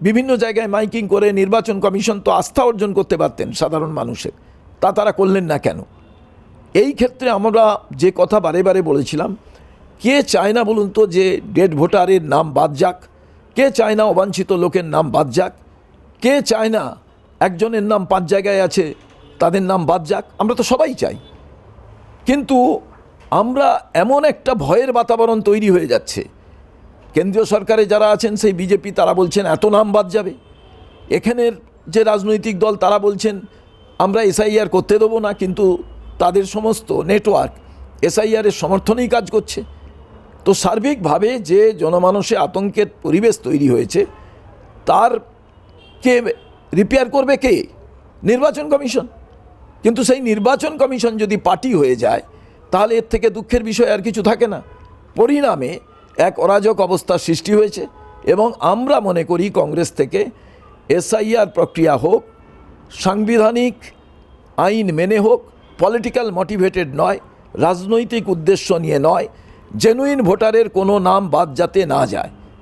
বিভিন্ন জায়গায় মাইকিং করে নির্বাচন কমিশন তো আস্থা অর্জন করতে পারতেন সাধারণ মানুষের। তা তারা করলেন না কেন? এই ক্ষেত্রে আমরা যে কথা বারে বারে বলেছিলাম, কে চায় না বলুন তো যে ডেড ভোটারের নাম বাদ যাক? কে চায় না অবাঞ্ছিত লোকের নাম বাদ যাক? কে চায় না একজনের নাম পাঁচ জায়গায় আছে, তাদের নাম বাদ যাক? আমরা তো সবাই চাই। কিন্তু আমরা এমন একটা ভয়ের বাতাবরণ তৈরি হয়ে যাচ্ছে। কেন্দ্রীয় সরকারে যারা আছেন সেই বিজেপি, তারা বলছেন এত নাম বাদ যাবে। এখানের যে রাজনৈতিক দল, তারা বলছেন, আমরা এসআইআর করতে দেবো না, কিন্তু তাদের সমস্ত নেটওয়ার্ক এসআইআরের সমর্থনেই কাজ করছে। তো সার্বিকভাবে যে জনমানসে আতঙ্কের পরিবেশ তৈরি হয়েছে, তার কে রিপেয়ার করবে কে? নির্বাচন কমিশন। কিন্তু সেই নির্বাচন কমিশন যদি পার্টি হয়ে যায়, তাহলে এর থেকে দুঃখের বিষয় আর কিছু থাকে না। পরিণামে এক অরাজক অবস্থার সৃষ্টি হয়েছে এবং আমরা মনে করি কংগ্রেস থেকে এসআইআর প্রক্রিয়া হোক, সাংবিধানিক আইন মেনে হোক, পলিটিক্যাল মোটিভেটেড নয়, রাজনৈতিক উদ্দেশ্য নিয়ে নয় জেনুইন ভোটারের কোনো নাম বাদ যাতে না যায়।